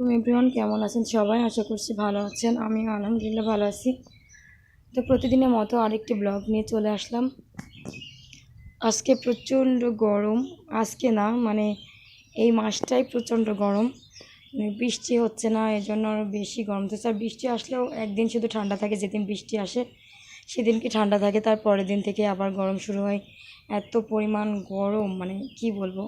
তুমি এভরিওয়ান, কেমন আছেন সবাই? আশা করছি ভালো আছেন। আমি আলহামদুলিল্লাহ ভালো আছি। তো প্রতিদিনের মতো আরেকটি ব্লগ নিয়ে চলে আসলাম। আজকে প্রচণ্ড গরম। আজকে না মানে এই মাসটাই প্রচণ্ড গরম। মানে বৃষ্টি হচ্ছে না এই জন্য আরও বেশি গরম। তো আর বৃষ্টি আসলেও একদিন শুধু ঠান্ডা থাকে, যেদিন বৃষ্টি আসে সেদিন কি ঠান্ডা থাকে? তার পরের দিন থেকে আবার গরম শুরু হয়। এত পরিমাণ গরম মানে কি বলব?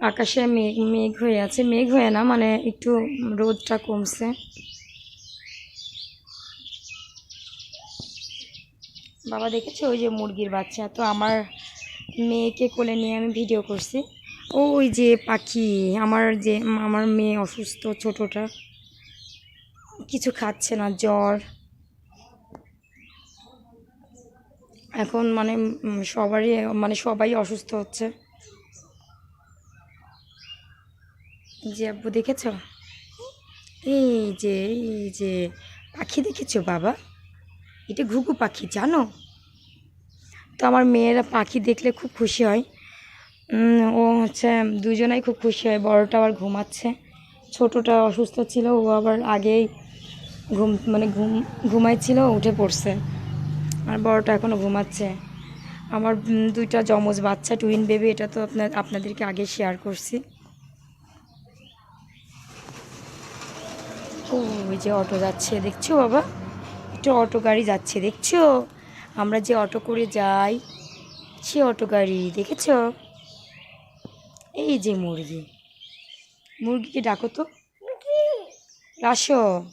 আকাশে মেঘ মেঘ হয়ে আছে। মেঘ হয়ে না মানে একটু রোদটা কমছে। বাবা দেখেছে ওই যে মুরগির বাচ্চা? তো আমার মেয়েকে কোলে নিয়ে আমি ভিডিও করছি। ওই যে পাখি, আমার যে, আমার মেয়ে অসুস্থ, ছোটোটা। কিছু খাচ্ছে না, জ্বর। এখন মানে সবারই মানে সবাই অসুস্থ হচ্ছে। যে আব্বু, দেখেছ? এই যে এই যে, পাখি দেখেছ বাবা? এটা ঘুঘু পাখি, জানো? তো আমার মেয়েরা পাখি দেখলে খুব খুশি হয়। ও হচ্ছে দুজনাই খুব খুশি হয়। বড়টা আবার ঘুমাচ্ছে। ছোটোটা অসুস্থ ছিল, ও আবার আগেই ঘুম মানে ঘুম, ঘুমাইছিল, উঠে পড়ছে। আর বড়টা এখনও ঘুমাচ্ছে। আমার দুইটা যমজ বাচ্চা টুইন বেবি এটা তো আপনার, আপনাদেরকে আগে শেয়ার করছি। ওই যে অটো যাচ্ছে, দেখছ বাবা? একটা অটো গাড়ি যাচ্ছে, দেখছ? আমরা যে অটো করে যাই, সে অটো গাড়ি, দেখেছ? এই যে মুরগি। মুরগিকে ডাকো তো। আসো।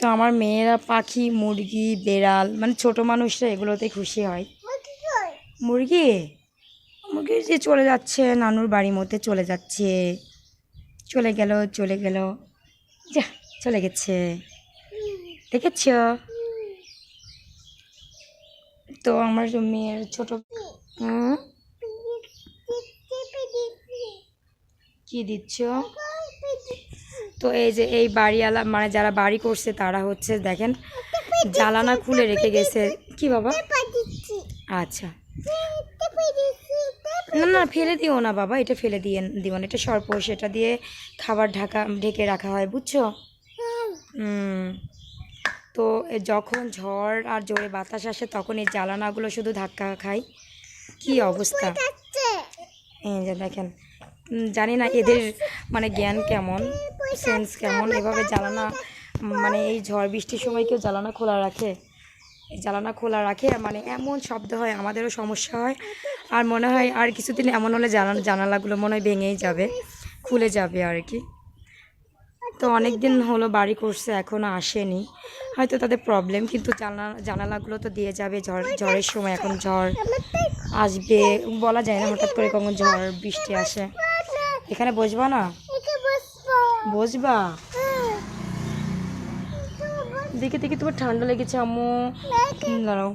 তো আমার মেয়েরা, পাখি, মুরগি, বেড়াল মানে ছোট মানুষরা এগুলোতে খুশি হয়। মুরগি? মুরগি যে চলে যাচ্ছে, নানুর বাড়ির মধ্যে চলে যাচ্ছে। চলে গেল চলে গেল। যা চলে গেছে। দেখেছ? তো আমার মেয়ের ছোট কি দিচ্ছ? তো এই যে এই বাড়িওয়ালা মানে যারা বাড়ি করছে তারা হচ্ছে দেখেন জ্বালানা খুলে রেখে গেছে। কি বাবা? আচ্ছা। না না ফেলে দিও না বাবা এটা ফেলে দিয়ে দিও না। এটা সর্প সেটা দিয়ে খাবার ঢাকা ঢেকে রাখা হয় বুঝছ? তো যখন ঝড় আর জোরে বাতাস আসে তখন এই জ্বালানাগুলো শুধু ধাক্কা খায় কি অবস্থা? এই যে দেখেন জানি না এদের মানে জ্ঞান কেমন সেন্স কেমন? এভাবে জ্বালানা মানে এই ঝড় বৃষ্টির সময় কেউ জ্বালানা খোলা রাখে? জ্বালানা খোলা রাখে মানে এমন শব্দ হয়, আমাদেরও সমস্যা হয়। আর মনে হয় আর কিছুদিন এমন হলে জানা জানালাগুলো মনে হয় ভেঙেই যাবে, খুলে যাবে আর কি। তো অনেক দিন হলো বাড়ি করছে এখনও আসেনি। হয়তো তাদের প্রবলেম কিন্তু জানা জানালাগুলো তো দিয়ে যাবে, ঝড়, ঝড়ের সময় এখন ঝড় আসবে, বলা যায় না হঠাৎ করে কখন ঝড়, বৃষ্টি আসে। এখানে বসবা না? বসবা? দেখে দেখে তোমার ঠান্ডা লেগেছে আম্মু। দাঁড়াও।